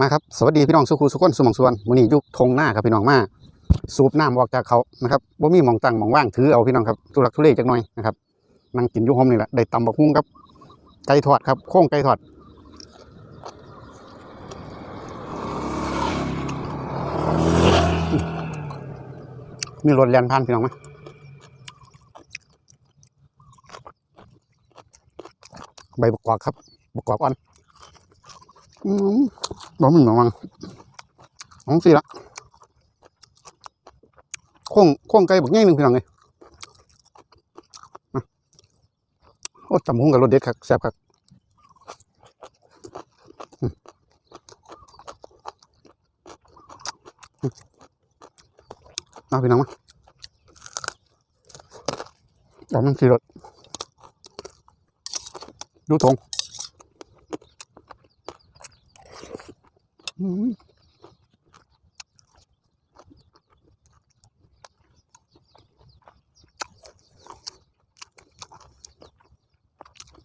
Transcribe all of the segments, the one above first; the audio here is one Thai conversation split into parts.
มาครับสวัสดีพี่น้องสุขุสุขคนสุมองสวนมือนี้ยุคทงหน้าครับพี่น้องมา สูบน้ำออกจากเขานะครับบ่มีมองตังมองว่างถือเอาพี่น้องครับทุลักทุเลจักหน่อยนะครับนั่งกินยู่ห้องนี่แหละได้ตำบักหุ่งครับไก่ทอดครับโค้งไก่ทอดมีรถแล่นผ่านพี่น้องไหมใบบักกอกครับบักกอกอ่อน บ่มึงหรอมังของสิละโค้งโค้งไกลบักง่ายหนึ่งพี่น้องเลยมาโอ้จำหุ้งกับรถเด็ดครับแซ่บครับเอาพี่น้องมาจำมันขี่รถดูทง อืม ตอ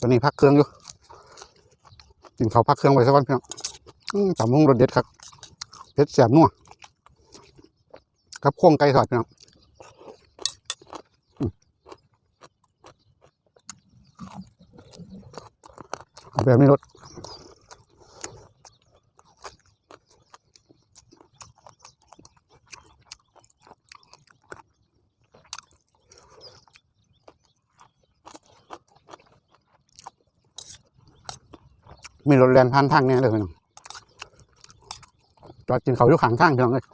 นนี้พักเครื่องอยู่กินเขาพักเครื่องไว้สักวันเพี่น้องอืมตำหงรสเด็ดครับเผ็ดแสบนัวกับค้งไก่ทอดพี่น้องอืมเอาแบบนี้รส มีรถแล่นผ่านทางเนี่ยเลยพี่น้องจอดกินเขาอยู่ข้างทางพี่น้องเลย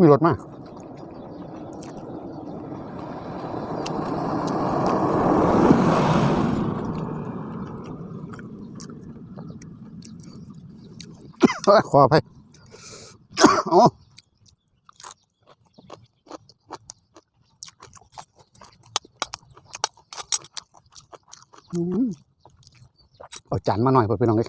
มีรถมาก ขออภัยอ๋ออืมเอาจานมาหน่อยเพื่อนพี่น้องเล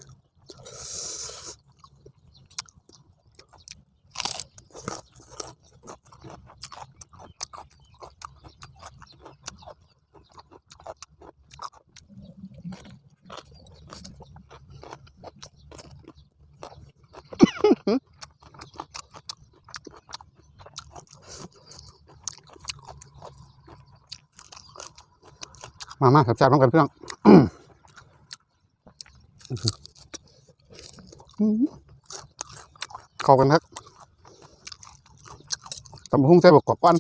มามาแซ่บๆน้องกันพี่น้องเข้ากันครับตำบักหุ่งใส่บกกอกก้อน